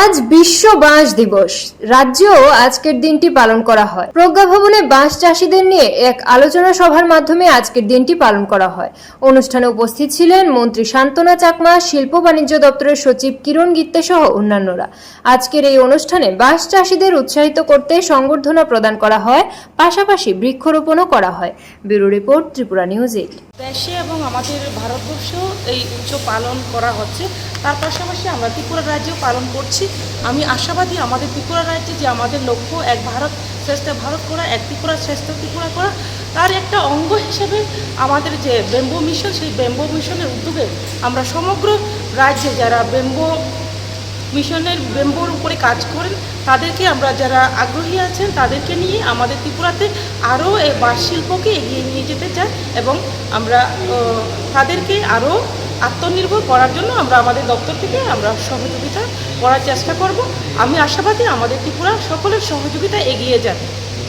আজ বিশ্ব বাঁশ দিবস। রাজ্যেও আজকের দিনটি পালন করা হয়। প্রজ্ঞা ভবনে বাঁশ চাষিদের নিয়ে এক আলোচনা সভার মাধ্যমে আজকের দিনটি পালন করা হয়। অনুষ্ঠানে উপস্থিত ছিলেন মন্ত্রী শান্তনা চাকমা, শিল্প বাণিজ্য দপ্তরের সচিব কিরণ গিত্তে সহ অন্যান্যরা। আজকের এই অনুষ্ঠানে বাঁশ চাষিদের উৎসাহিত করতে সংবর্ধনা প্রদান করা হয়, পাশাপাশি বৃক্ষরোপণও করা হয়। Bureau report, Tripura news eight. দেশে এবং আমাদের ভারতবর্ষেও এই উৎসব পালন করা হচ্ছে। তার পাশাপাশি আমরা ত্রিপুরা রাজ্যেও পালন করছি। আমি আশাবাদী আমাদের ত্রিপুরা রাজ্যে যে আমাদের লক্ষ্য এক ভারত শ্রেষ্ঠ ভারত করা, এক ত্রিপুরা শ্রেষ্ঠ ত্রিপুরা করা, তার একটা অঙ্গ হিসেবে আমাদের যে বেম্বো মিশন, সেই বেম্বো মিশনের উদ্যোগে আমরা সমগ্র রাজ্যে যারা বেম্বো মিশনের, বেম্বোর উপরে কাজ করেন, তাদেরকে আমরা যারা আগ্রহী আছেন, তাদেরকে নিয়ে আমাদের ত্রিপুরাতে আরও এই বাঁশ শিল্পকে এগিয়ে নিয়ে যেতে চাই এবং আমরা তাদেরকে আরও আত্মনির্ভর করার জন্য আমরা আমাদের দপ্তর থেকে আমরা সহযোগিতা করার চেষ্টা করব। আমি আশাবাদী আমাদের ত্রিপুরা সকলের সহযোগিতা এগিয়ে যাবে।